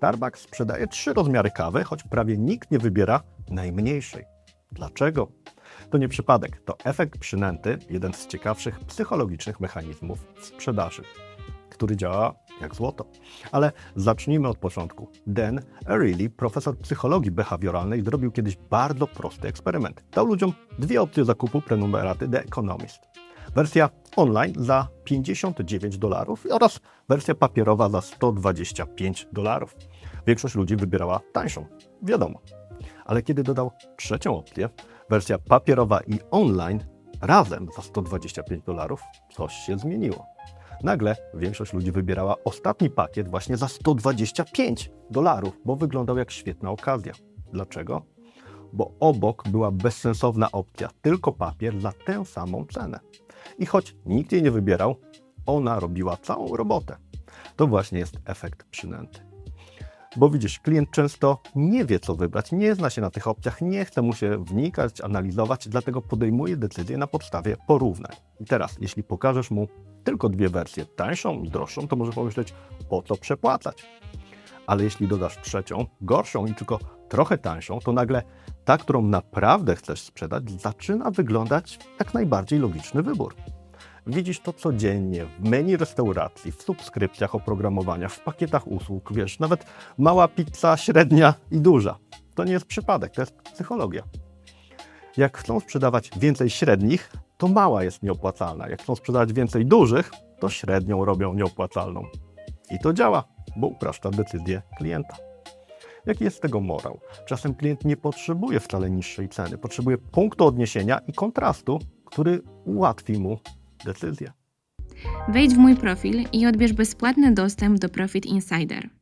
Starbucks sprzedaje trzy rozmiary kawy, choć prawie nikt nie wybiera najmniejszej. Dlaczego? To nie przypadek, to efekt przynęty, jeden z ciekawszych psychologicznych mechanizmów sprzedaży, który działa jak złoto. Ale zacznijmy od początku. Dan Ariely, profesor psychologii behawioralnej, zrobił kiedyś bardzo prosty eksperyment. Dał ludziom dwie opcje zakupu prenumeraty The Economist. Wersja online za 59 dolarów oraz wersja papierowa za 125 dolarów. Większość ludzi wybierała tańszą, wiadomo. Ale kiedy dodał trzecią opcję, wersja papierowa i online razem za 125 dolarów, coś się zmieniło. Nagle większość ludzi wybierała ostatni pakiet właśnie za 125 dolarów, bo wyglądał jak świetna okazja. Dlaczego? Bo obok była bezsensowna opcja, tylko papier za tę samą cenę. I choć nikt jej nie wybierał, ona robiła całą robotę. To właśnie jest efekt przynęty. Bo widzisz, klient często nie wie, co wybrać, nie zna się na tych opcjach, nie chce mu się wnikać, analizować, dlatego podejmuje decyzję na podstawie porównań. I teraz, jeśli pokażesz mu tylko dwie wersje, tańszą i droższą, to może pomyśleć, po co przepłacać. Ale jeśli dodasz trzecią, gorszą i tylko trochę tańszą, to nagle ta, którą naprawdę chcesz sprzedać, zaczyna wyglądać jak najbardziej logiczny wybór. Widzisz to codziennie w menu restauracji, w subskrypcjach oprogramowania, w pakietach usług, wiesz, nawet mała pizza, średnia i duża. To nie jest przypadek, to jest psychologia. Jak chcą sprzedawać więcej średnich, to mała jest nieopłacalna. Jak chcą sprzedawać więcej dużych, to średnią robią nieopłacalną. I to działa, bo upraszcza decyzję klienta. Jaki jest tego morał? Czasem klient nie potrzebuje wcale niższej ceny, potrzebuje punktu odniesienia i kontrastu, który ułatwi mu decyzję. Wejdź w mój profil i odbierz bezpłatny dostęp do Profit Insider.